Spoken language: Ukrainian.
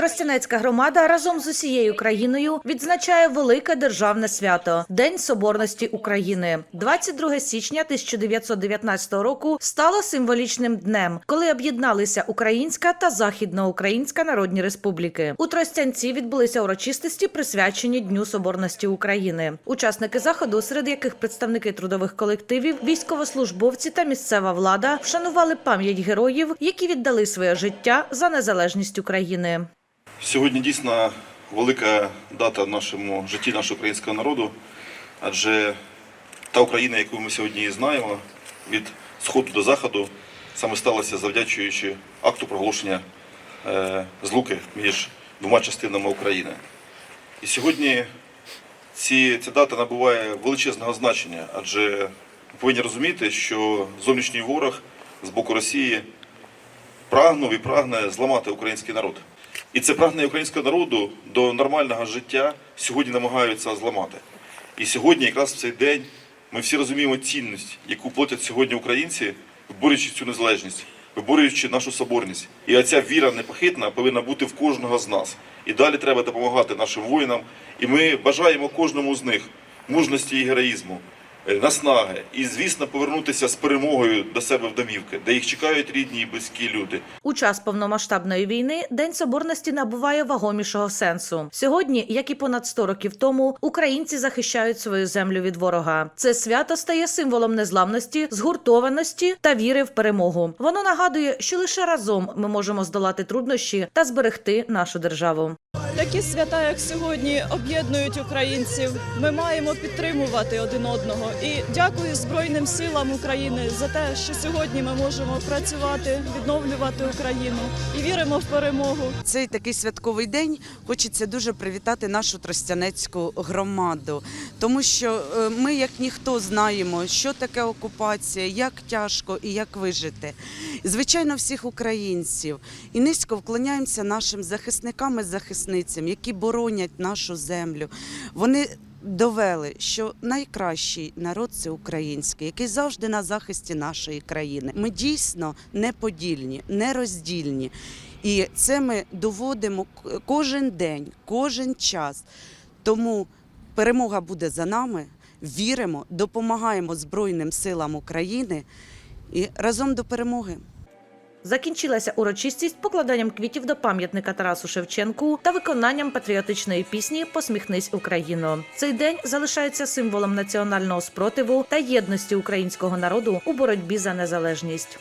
Тростянецька громада разом з усією країною відзначає велике державне свято День Соборності України. 22 січня 1919 року стало символічним днем, коли об'єдналися Українська та Західноукраїнська народні республіки. У Тростянці відбулися урочистості, присвячені Дню Соборності України. Учасники заходу, серед яких представники трудових колективів, військовослужбовці та місцева влада, вшанували пам'ять героїв, які віддали своє життя за незалежність України. Сьогодні дійсно велика дата в нашому житті нашого українського народу, адже та Україна, яку ми сьогодні знаємо, від сходу до заходу, саме сталася завдячуючи акту проголошення е, злуки між двома частинами України. І сьогодні ці, ця дата набуває величезного значення, адже ми повинні розуміти, що зовнішній ворог з боку Росії прагнув і прагне зламати український народ. І це прагнення українського народу до нормального життя сьогодні намагаються зламати. І сьогодні, якраз в цей день, ми всі розуміємо цінність, яку платять сьогодні українці, виборюючи цю незалежність, виборюючи нашу соборність. І оця віра непохитна повинна бути в кожного з нас. І далі треба допомагати нашим воїнам. І ми бажаємо кожному з них мужності і героїзму, наснаги, і, звісно, повернутися з перемогою до себе в домівки, де їх чекають рідні і близькі люди. У час повномасштабної війни День Соборності набуває вагомішого сенсу. Сьогодні, як і понад 100 років тому, українці захищають свою землю від ворога. Це свято стає символом незламності, згуртованості та віри в перемогу. Воно нагадує, що лише разом ми можемо здолати труднощі та зберегти нашу державу. Такі свята, як сьогодні, об'єднують українців. Ми маємо підтримувати один одного. І дякую Збройним силам України за те, що сьогодні ми можемо працювати, відновлювати Україну і віримо в перемогу. Цей такий святковий день хочеться дуже привітати нашу тростянецьку громаду, тому що е, ми, як ніхто, знаємо, що таке окупація, як тяжко і як вижити. Звичайно, всіх українців і низько вклоняємося нашим захисникам і захисницям, які боронять нашу землю. Вони довели, що найкращий народ це український, який завжди на захисті нашої країни. Ми дійсно неподільні, нероздільні. І це ми доводимо кожен день, кожен час. Тому перемога буде за нами. Віримо, допомагаємо Збройним силам України і разом до перемоги. Закінчилася урочистість покладанням квітів до пам'ятника Тарасу Шевченку та виконанням патріотичної пісні Посміхнись Україно. Цей день залишається символом національного спротиву та єдності українського народу у боротьбі за незалежність.